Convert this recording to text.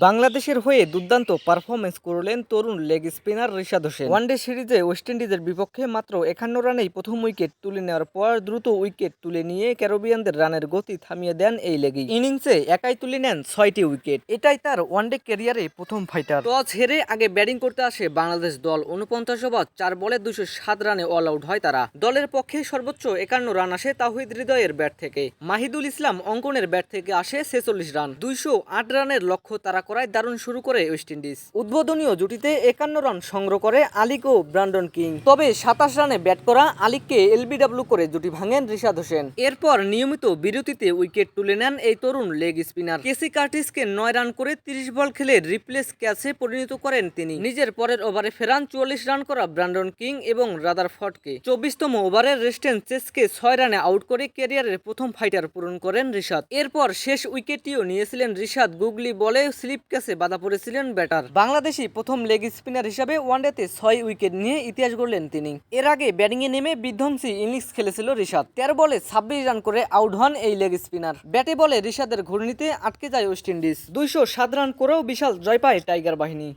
বাংলাদেশের হয়ে দুর্দান্ত পারফরমেন্স করলেন তরুণ leg spinner Rishad Hossain. One day সিরিজে ওয়েস্ট ইন্ডিজের বিপক্ষে মাত্র একান্ন রানেই প্রথম উইকেট তুলে নেওয়ার পর দ্রুত উইকেট তুলে নিয়ে ক্যারোবিয়ানদের রানের গতি থামিয়ে দেন এই লেগই ইনিংসে একাই তুলে নেন ছয়টি উইকেট। এটাই তার ওয়ানডে ক্যারিয়ারে প্রথম ফাইটার টস হেরে আগে ব্যাটিং করতে আসে বাংলাদেশ দল। উনপঞ্চাশ ওভার চার বলে দুশো সাত রানে অল আউট হয় তারা। দলের পক্ষে সর্বোচ্চ একান্ন রান আসে তাহিদ হৃদয়ের ব্যাট থেকে। মাহিদুল ইসলাম অঙ্কনের ব্যাট থেকে আসে ছেচল্লিশ রান। দুইশো আট রানের লক্ষ্য তারা করায় দারুণ শুরু করে ওয়েস্ট ইন্ডিজ উদ্বোধনীয় জুটিতে একান্ন রান সংগ্রহ করে আলিক ও ব্রান্ডন কিং। তবে সাতাশ রানে ব্যাট করা আলিককে এলবিডব্লিউ করে জুটি ভাঙেন রিশাদ হোসেন। এরপর নিয়মিত বিরতিতে উইকেট তুলে নেন এই তরুণ লেগ স্পিনার। কেসি কার্টিসকে নয় রান করে তিরিশ বল খেলে রিপ্লেস ক্যাচে পরিণত করেন তিনি। নিজের পরের ওভারে ফেরান চুয়াল্লিশ রান করা ব্রান্ডন কিং এবং রাদার ফটকে চব্বিশতম ওভারে রেস্টেন চেসকে ছয় রানে আউট করে ক্যারিয়ারের প্রথম ফাইটার পূরণ করেন রিশাদ। এরপর শেষ উইকেটটিও নিয়েছিলেন রিশাদ। গুগলি বলে স্লিপ ক্যাচে বাধা পড়েছিলেন ব্যাটার। বাংলাদেশি প্রথম লেগ স্পিনার হিসাবে ওয়ানডেতে ছয় উইকেট নিয়ে ইতিহাস গড়লেন তিনি। এর আগে ব্যাটিংয়ে নেমে বিধ্বংসী ইনিংস খেলেছিল ঋষাদ তেরো বলে ছাব্বিশ রান করে আউট হন এই লেগ স্পিনার ব্যাটে বলে ঋষাদের ঘূর্ণিতে আটকে যায় ওয়েস্ট ইন্ডিজ। দুইশো সাত রান করেও বিশাল জয় পায় টাইগার বাহিনী।